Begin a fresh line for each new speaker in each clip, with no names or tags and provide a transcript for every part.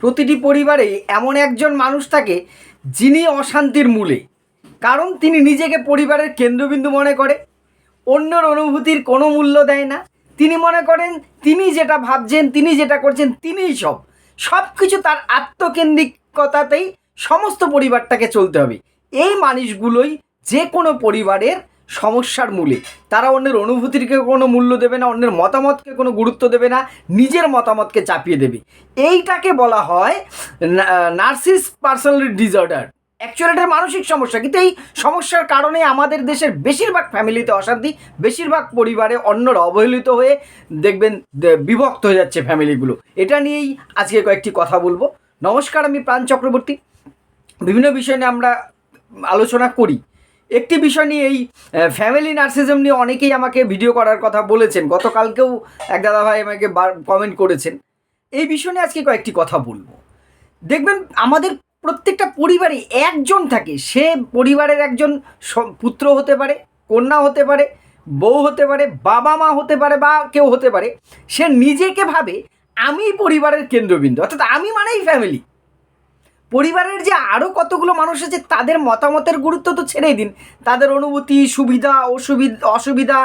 প্রতিটি পরিবারে এমন একজন মানুষ থাকে যিনি অশান্তির মূলে। কারণ তিনি নিজেকে পরিবারের কেন্দ্রবিন্দু মনে করে, অন্যর অনুভূতির কোনো মূল্য দেয় না। তিনি মনে করেন, তিনি যেটা ভাবছেন, তিনি যেটা করছেন, তিনিই সব। সব কিছু তার আত্মকেন্দ্রিকতাতেই সমস্ত পরিবারটাকে চলতে হবে। এই মানুষগুলোই যে কোনো পরিবারের সমস্যার মূলে তারা অন্যের অনুভূতিকে কোনো মূল্য দেবে না, অন্যের মতামতকে কোনো গুরুত্ব দেবে না, নিজের মতামতকে চাপিয়ে দেবে। এইটাকে বলা হয় নার্সিস পার্সোনালিটি ডিসঅর্ডার। অ্যাকচুয়ালি এটা মানসিক সমস্যা, কিন্তু এই সমস্যার কারণে আমাদের দেশের বেশিরভাগ ফ্যামিলিতে অশান্তি, বেশিরভাগ পরিবারে অন্যরা অবহেলিত হয়ে দেখবেন বিভক্ত হয়ে যাচ্ছে ফ্যামিলিগুলো। এটা নিয়েই আজকে কয়েকটি কথা বলব। নমস্কার, আমি প্রাণ চক্রবর্তী। বিভিন্ন বিষয় নিয়ে আমরা আলোচনা করি। একটি বিষয় নিয়ে এই ফ্যামিলি নার্সিজম নিয়ে অনেকেই আমাকে ভিডিও করার কথা বলেছেন। গতকালকেও এক দাদা ভাই আমাকে কমেন্ট করেছেন। এই বিষয় নিয়ে আজকে কয়েকটি কথা বলব। দেখবেন, আমাদের প্রত্যেকটা পরিবারে একজন থাকে। সে পরিবারের একজন পুত্র হতে পারে, কন্যা হতে পারে, বউ হতে পারে, বাবা মা হতে পারে বা কেউ হতে পারে। সে নিজেকে ভাবে, আমি পরিবারের কেন্দ্রবিন্দু। অর্থাৎ আমি মানেই ফ্যামিলি পরিবারের যে আরও কতগুলো মানুষ আছে, তাদের মতামতের গুরুত্ব তো ছেড়েই দিন। তাদের অনুভূতি, সুবিধা অসুবিধা অসুবিধা,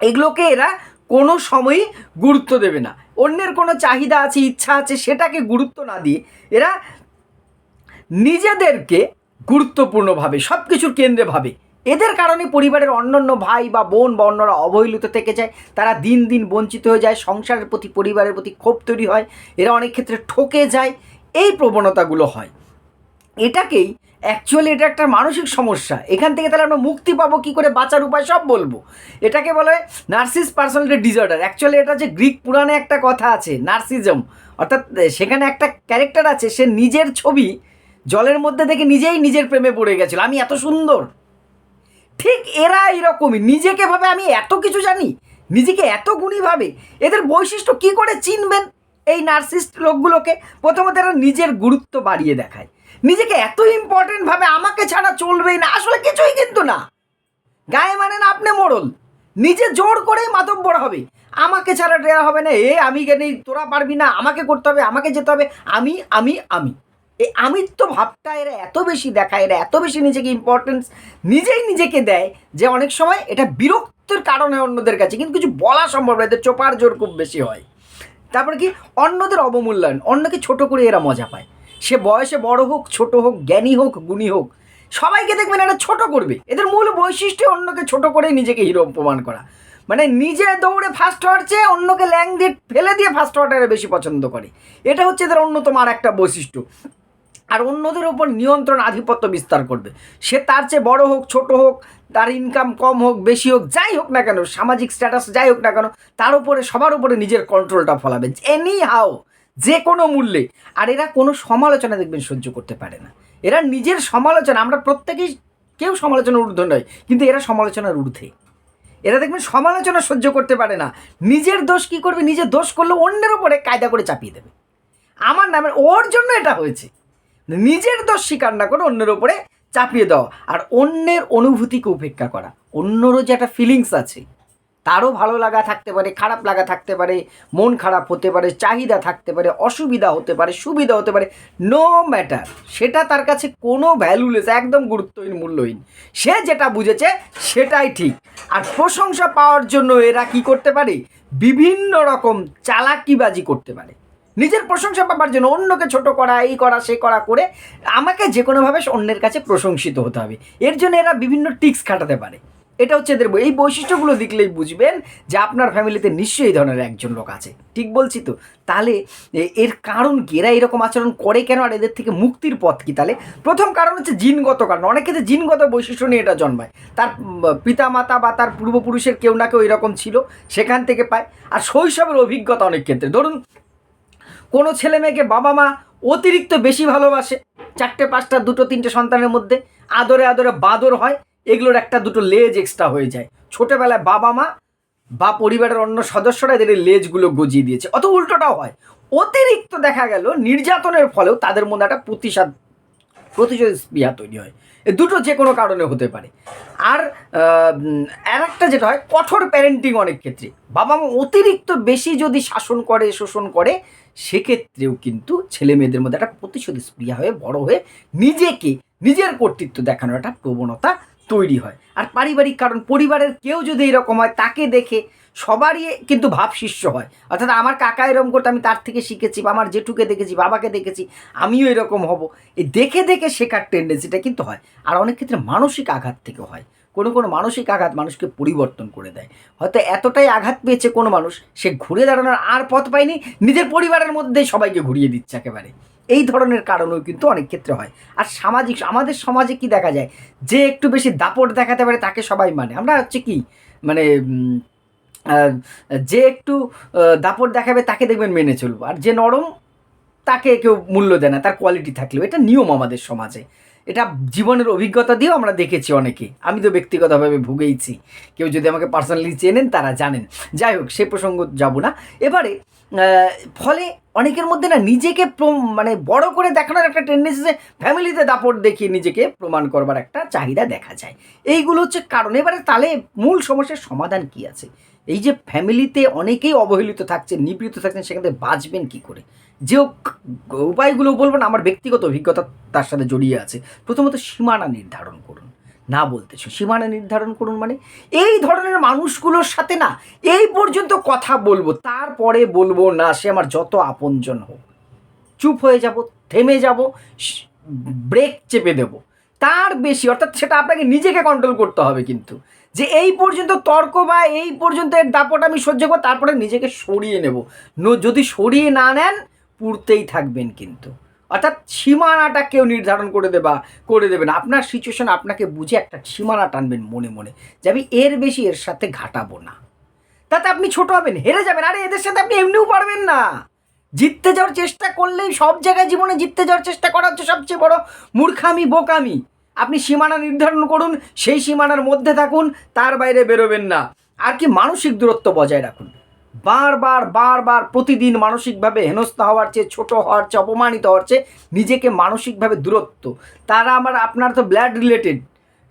এগুলোকে এরা কোনো সময়ই গুরুত্ব দেবে না। অন্যের কোনো চাহিদা আছে, ইচ্ছা আছে, সেটাকে গুরুত্ব না দিয়ে এরা নিজেদেরকে গুরুত্বপূর্ণভাবে সব কিছুর কেন্দ্রে ভাবে। এদের কারণে পরিবারের অন্যান্য ভাই বা বোন বা অন্যরা অবহেলিত থেকে যায়, তারা দিন দিন বঞ্চিত হয়ে যায়, সংসারের প্রতি, পরিবারের প্রতি ক্ষোভ তৈরি হয়, এরা অনেক ক্ষেত্রে ঠকে যায় এই প্রবণতাগুলো হয়। এটাকেই অ্যাকচুয়ালি এটা একটা মানসিক সমস্যা। এখান থেকে তাহলে আমরা মুক্তি পাবো কী করে? বাঁচার উপায় সব বলব। এটাকে বলে নার্সিস পার্সোনালিটি ডিসঅর্ডার অ্যাকচুয়ালি এটা যে গ্রিক পুরাণে একটা কথা আছে নার্সিজম অর্থাৎ সেখানে একটা ক্যারেক্টার আছে, সে নিজের ছবি জলের মধ্যে দেখে নিজেই নিজের প্রেমে পড়ে গেছিল। আমি এত সুন্দর। ঠিক এরা এরকমই। নিজেকে ভাবে আমি এত কিছু জানি, নিজেকে এত গুণী ভাবে। এদের বৈশিষ্ট্য কি করে চিনবেন? এই নার্সিস্ট লোকগুলোকে প্রথমত এরা নিজের গুরুত্ব বাড়িয়ে দেখায়। নিজেকে এত ইম্পর্টেন্ট ভাবে আমাকে ছাড়া চলবেই না, আসলে কিছুই কিন্তু না। গায়ে মানে না আপনি মোড়ল। নিজে জোর করেই মাতব্বর হবে। আমাকে ছাড়া ডেরা হবে না। এ আমি কেন তোরা পারবি না, আমাকে করতে হবে, আমাকে যেতে হবে। আমি আমি আমি। এই আমিত্ব ভাবটা এরা এত বেশি দেখায়, এরা এত বেশি নিজেকে ইম্পর্টেন্স নিজেই নিজেকে দেয় যে অনেক সময় এটা বিরক্তির কারণে অন্যদের কাছে। কিন্তু কিছু বলা সম্ভব না, এদের চোপার জোর খুব বেশি হয়। তারপরে কি? অন্যদের অবমূল্যায়ন, অন্যকে ছোট করে এরা মজা পায়। সে বয়সে বড় হোক, ছোট হোক, জ্ঞানী হোক, গুণী হোক, সবাইকে দেখবেন এটা ছোট করবে। এদের মূল বৈশিষ্ট্য অন্যকে ছোট করে নিজেকে হিরো প্রমাণ করা। মানে নিজে দৌড়ে ফার্স্ট হওয়ার চেয়ে অন্যকে ল্যাং দিয়ে ফেলে দিয়ে ফার্স্ট হওয়াটা বেশি পছন্দ করে। এটা হচ্ছে এদের অন্যতম আর একটা বৈশিষ্ট্য। আর অন্যদের ওপর নিয়ন্ত্রণ আধিপত্য বিস্তার করবে। সে তার চেয়ে বড় হোক, ছোট হোক, তার ইনকাম কম হোক, বেশি হোক, যাই হোক না কেন, সামাজিক স্ট্যাটাস যাই হোক না কেন, তার উপরে, সবার উপরে নিজের কন্ট্রোলটা ফলাবে এনি হাও যে কোনো মূল্যে। আর এরা কোনো সমালোচনা দেখবেন সহ্য করতে পারে না। এরা নিজের সমালোচনা, আমরা প্রত্যেকেই, কেউ সমালোচনার ঊর্ধ্ব নয়, কিন্তু এরা সমালোচনার ঊর্ধ্বে। এরা দেখবেন সমালোচনা সহ্য করতে পারে না। নিজের দোষ কি করবে? নিজের দোষ করলে অন্যের ওপরে কায়দা করে চাপিয়ে দেবে। আমার নামে ওর জন্য এটা হয়েছে। নিজের দোষ স্বীকার না করে অন্যের ওপরে চাপিয়ে দেওয়া আর অন্যের অনুভূতিকে উপেক্ষা করা। অন্যরও যে একটা ফিলিংস আছে, তারও ভালো লাগা থাকতে পারে, খারাপ লাগা থাকতে পারে, মন খারাপ হতে পারে, চাহিদা থাকতে পারে, অসুবিধা হতে পারে, সুবিধা হতে পারে নো ম্যাটার সেটা তার কাছে কোনো ভ্যালুলেস একদম গুরুত্বহীন, মূল্যহীন। সে যেটা বুঝেছে, সেটাই ঠিক। আর প্রশংসা পাওয়ার জন্য এরা কি করতে পারে? বিভিন্ন রকম চালাকিবাজি করতে পারে। নিজের প্রশংসা পাবার জন্য, অন্যকে ছোট করা, এই করা, সে করা করে আমাকে যে কোনোভাবে অন্যের কাছে প্রশংসিত হতে হবে। এর জন্য এরা বিভিন্ন টিক্স খাটাতে পারে। এটা হচ্ছে এদের এই বৈশিষ্ট্যগুলো দেখলেই বুঝবেন যে আপনার ফ্যামিলিতে নিশ্চয়ই এই ধরনের একজন লোক আছে। ঠিক বলছি তো? তাহলে এর কারণ কি? এরা এরকম আচরণ করে কেন? আর এদের থেকে মুক্তির পথ কি? তাহলে প্রথম কারণ হচ্ছে জিনগত কারণ। অনেক ক্ষেত্রে জিনগত বৈশিষ্ট্য নিয়ে এটা জন্মায়। তার পিতা মাতা বা তার পূর্বপুরুষের কেউ না কেউ এরকম ছিল, সেখান থেকে পায়। আর শৈশবের অভিজ্ঞতা অনেক ক্ষেত্রে। ধরুন কোনো ছেলে মেয়েকে বাবা মা অতিরিক্ত বেশি ভালোবাসে। চারটে, পাঁচটা, দুটো, তিনটে সন্তানের মধ্যে আদরে আদরে বাদর হয়, এগুলোর একটা দুটো লেজ এক্সট্রা হয়ে যায়। ছোটোবেলায় বাবা মা বা পরিবারের অন্য সদস্যরা এদের লেজগুলো গজিয়ে দিয়েছে। অত উল্টোটাও হয়। অতিরিক্ত দেখা গেল নির্যাতনের ফলেও তাদের মধ্যে একটা প্রতিসাদ স্পৃহা তৈরি হয়। এ দুটো যে কোনো কারণে হতে পারে। আর আর একটা যেটা হয়, কঠোর প্যারেন্টিং অনেক ক্ষেত্রে। বাবা মা অতিরিক্ত বেশি যদি শাসন করে, শোষণ করে সেক্ষেত্রেও কিন্তু ছেলে মেয়েদের মধ্যে একটা প্রতিশোধ স্পৃহা হয়ে, বড় হয়ে নিজেকে, নিজের কর্তৃত্ব দেখানোর একটা প্রবণতা তৈরি হয়। আর পারিবারিক কারণ, পরিবারের কেউ যদি এরকম হয়, তাকে দেখে সবারই কিন্তু ভাব শিষ্য হয়। অর্থাৎ আমার কাকা এরকম করতে, আমি তার থেকে শিখেছি বা আমার জেঠুকে দেখেছি, বাবাকে দেখেছি, আমিও এরকম হব। এই দেখে দেখে শেখার টেন্ডেন্সিটা কিন্তু হয়। আর অনেক ক্ষেত্রে মানসিক আঘাত থেকে হয়। কোনো কোনো মানসিক আঘাত মানুষকে পরিবর্তন করে দেয়। হয়তো এতটাই আঘাত পেয়েছে কোনো মানুষ, সে ঘুরে দাঁড়ানোর আর পথ পায়নি, নিজের পরিবারের মধ্যেই সবাইকে ঘুরিয়ে দিচ্ছে একেবারে। এই ধরনের কারণেও কিন্তু অনেক ক্ষেত্রে হয়। আর সামাজিক, আমাদের সমাজে কি দেখা যায়? যে একটু বেশি দাপট দেখাতে পারে তাকে সবাই মানে। আমরা হচ্ছে কি? মানে যে একটু দাপট দেখাবে তাকে দেখবেন মেনে চলবো। আর যে নরম, তাকে কেউ মূল্য দেয় না, তার কোয়ালিটি থাকলেও। এটা নিয়ম আমাদের সমাজে। এটা জীবনের অভিজ্ঞতা দিয়েও আমরা দেখেছি অনেকে। আমি তো ব্যক্তিগতভাবে ভুগেইছি। কেউ যদি আমাকে পার্সোনালি চেনেন, তারা জানেন। যাই হোক, সে প্রসঙ্গ যাব না। এবারে ফলে অনেকের মধ্যে না নিজেকে মানে বড় করে দেখানোর একটা টেন্ডেন্সি যে ফ্যামিলিতে দাপট দেখিয়ে নিজেকে প্রমাণ করবার একটা চাহিদা দেখা যায়। এইগুলো হচ্ছে কারণ। এবারে তাহলে মূল সমস্যার সমাধান কি আছে? এই যে ফ্যামিলিতে অনেকেই অবহেলিত থাকছেন, নিপীড়িত থাকছেন, সেখান থেকে বাঁচবেন কী করে? যে উপায়গুলো বলবেন, আমার ব্যক্তিগত অভিজ্ঞতা তার সাথে জড়িয়ে আছে। প্রথমত সীমানা নির্ধারণ করুন, না বলতেছ সীমানা নির্ধারণ করুন মানে এই ধরনের মানুষগুলোর সাথে না, এই পর্যন্ত কথা বলব, তারপরে বলব, না, সে আমার যত আপনজন হোক। চুপ হয়ে যাব, থেমে যাব ব্রেক চেপে দেব। তার বেশি, অর্থাৎ সেটা আপনাকে নিজেকে কন্ট্রোল করতে হবে কিন্তু। যে এই পর্যন্ত তর্ক বা এই পর্যন্ত এর দাপট আমি সহ্য করব, তারপরে নিজেকে সরিয়ে নেব। যদি সরিয়ে না নেন পুড়তেই থাকবেন কিন্তু। অর্থাৎ সীমানাটা কেউ নির্ধারণ করে দেবা করে দেবেন আপনার সিচুয়েশন আপনাকে বুঝে একটা সীমানা টানবেন মনে মনে যে আমি এর বেশি এর সাথে ঘাটাবো না। তাতে আপনি ছোট হবেন, হেরে যাবেন। আরে, এদের সাথে আপনি এমনিও পারবেন না। জিততে যাওয়ার চেষ্টা করলেই সব জায়গায় জীবনে জিততে যাওয়ার চেষ্টা করা হচ্ছে সবচেয়ে বড় মূর্খামি, বোকামি। আপনি সীমানা নির্ধারণ করুন, সেই সীমানার মধ্যে থাকুন, তার বাইরে বেরোবেন না। আর কি মানসিক দূরত্ব বজায় রাখুন। বারবার বারবার প্রতিদিন মানসিকভাবে হেনস্থা হওয়ার চেয়ে ছোট হওয়ার চেয়ে অপমানিত হওয়ার চেয়ে নিজেকে মানসিকভাবে দূরত্ব। তারা আমার, আপনার তো ব্লাড রিলেটেড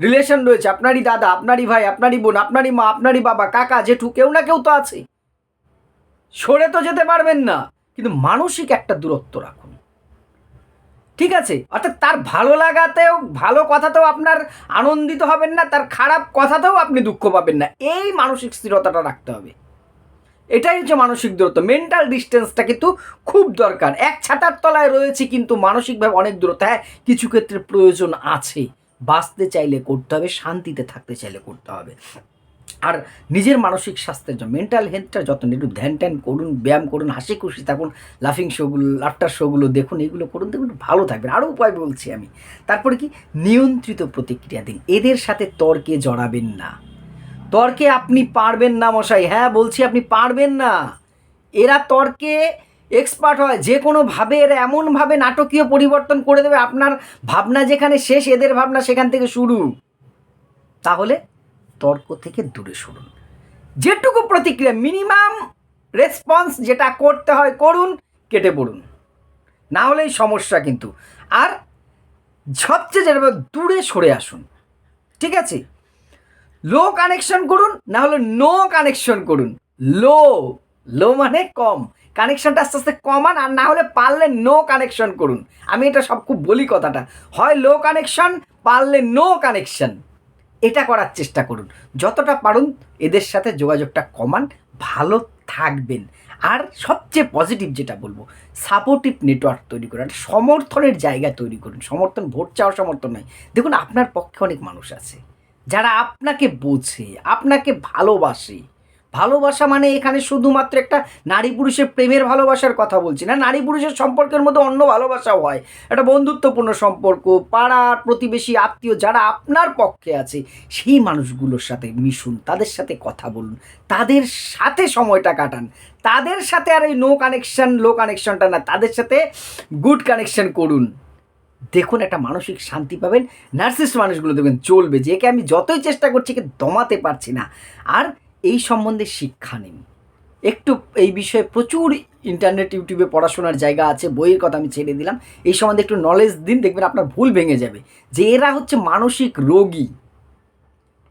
রিলেশন রয়েছে। আপনারই দাদা, আপনারই ভাই, আপনারই বোন, আপনারই মা, আপনারই বাবা, কাকা, জেঠু, কেউ না কেউ তো আছে। সরে তো যেতে পারবেন না। কিন্তু মানসিক একটা দূরত্ব রাখুন। ঠিক আছে? অর্থাৎ তার ভালো লাগাতেও, ভালো কথাতেও আপনার আনন্দিত হবেন না, তার খারাপ কথাতেও আপনি দুঃখ পাবেন না। এই মানসিক স্থিরতাটা রাখতে হবে। এটাই হচ্ছে মানসিক দূরত্ব। মেন্টাল ডিস্টেন্সটা কিন্তু খুব দরকার। এক ছাতার তলায় রয়েছে কিন্তু মানসিকভাবে অনেক দূরত্ব। হ্যাঁ কিছু ক্ষেত্রে প্রয়োজন আছে। বাঁচতে চাইলে করতে হবে, শান্তিতে থাকতে চাইলে করতে হবে। আর নিজের মানসিক স্বাস্থ্যের জন্য মেন্টাল হেলথটার যত্ন একটু ধ্যান ট্যান করুন, ব্যায়াম করুন, হাসি খুশি থাকুন লাফিং শোগুলো লাফটার শোগুলো দেখুন, এগুলো করুন, দেখুন ভালো থাকবেন। আরও উপায় বলছি আমি। তারপরে কি? নিয়ন্ত্রিত প্রতিক্রিয়া দিন। এদের সাথে তর্কে জড়াবেন না। তর্কে আপনি পারবেন না মশাই। হ্যাঁ বলছি আপনি পারবেন না। এরা তর্কে এক্সপার্ট হয়। যে কোনোভাবে এরা এমনভাবে নাটকীয় পরিবর্তন করে দেবে। আপনার ভাবনা যেখানে শেষ, এদের ভাবনা সেখান থেকে শুরু। তাহলে তর্ক থেকে দূরে সরুন। যেটুকু প্রতিক্রিয়া মিনিমাম রেসপন্স যেটা করতে হয় করুন, কেটে পড়ুন। না হলেই সমস্যা কিন্তু। আর সবচেয়ে যেটা দূরে সরে আসুন। ঠিক আছে? লো কানেকশন করুন, না হলে নো কানেকশন করুন। লো লো মানে কম। কানেকশনটা আস্তে আস্তে কমান, আর না হলে পারলে নো কানেকশন করুন। আমি এটা সব খুব বলি কথাটা। হয় লো কানেকশন পারলে নো কানেকশন এটা করার চেষ্টা করুন। যতটা পারুন, এদের সাথে যোগাযোগটা কমান, ভালো থাকবেন। আর সবচেয়ে পজিটিভ যেটা বলব সাপোর্টিভ নেটওয়ার্ক তৈরি করুন সমর্থনের জায়গা তৈরি করুন। সমর্থন, ভোট চাওয়ার সমর্থন নয়। দেখুন, আপনার পক্ষে অনেক মানুষ আছে। যারা আপনাকে বোঝে, আপনাকে ভালোবাসে, ভালোবাসা মানে এখানে শুধুমাত্র একটা নারী পুরুষের প্রেমের ভালোবাসার কথা বলছি না, নারী পুরুষের সম্পর্কের মধ্যে অন্য ভালোবাসাও হয়, একটা বন্ধুত্বপূর্ণ সম্পর্ক পাড়ার প্রতিবেশী, আত্মীয় যারা আপনার পক্ষে আছে, সেই মানুষগুলোর সাথে মিশুন, তাদের সাথে কথা বলুন, তাদের সাথে সময়টা কাটান, তাদের সাথে আর এই নো কানেকশন লো কানেকশনটা না, তাদের সাথে গুড কানেকশন করুন। দেখুন একটা মানসিক শান্তি পাবেন, নার্সিস্ট মানুষগুলো দেখবেন চলবে, যে একে আমি যতই চেষ্টা করছি একে দমাতে পারছি না। আর এই সম্বন্ধে শিক্ষা নিন। একটু এই বিষয়ে প্রচুর ইন্টারনেট ইউটিউবে পড়াশোনার জায়গা আছে, বইয়ের কথা আমি ছেড়ে দিলাম। এই সম্বন্ধে একটু নলেজ দিন, দেখবেন আপনার ভুল ভেঙে যাবে। যে এরা হচ্ছে মানসিক রোগী,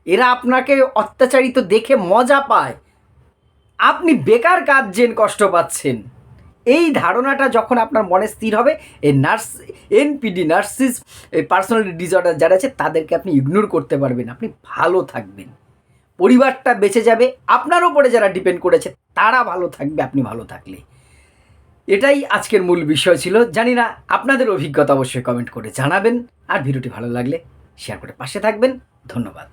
এরা আপনাকে অত্যাচারিত দেখে মজা পায়। আপনি বেকার কাজেন কষ্ট পাচ্ছেন। এই ধারণাটা যখন আপনার মনে স্থির হবে, এই নার্স, এনপিডি নার্সিস, এই পার্সোনালিটি ডিসঅর্ডার যারা আছে, তাদেরকে আপনি ইগনোর করতে পারবেন, আপনি ভালো থাকবেন। পরিবারটা বেঁচে যাবে, আপনার ওপরে যারা ডিপেন্ড করেছে, তারা ভালো থাকবে, আপনি ভালো থাকলে। এটাই আজকের মূল বিষয় ছিল। জানি না, আপনাদের অভিজ্ঞতা অবশ্যই কমেন্ট করে জানাবেন। আর ভিডিওটি ভালো লাগলে, শেয়ার করে পাশে থাকবেন। ধন্যবাদ।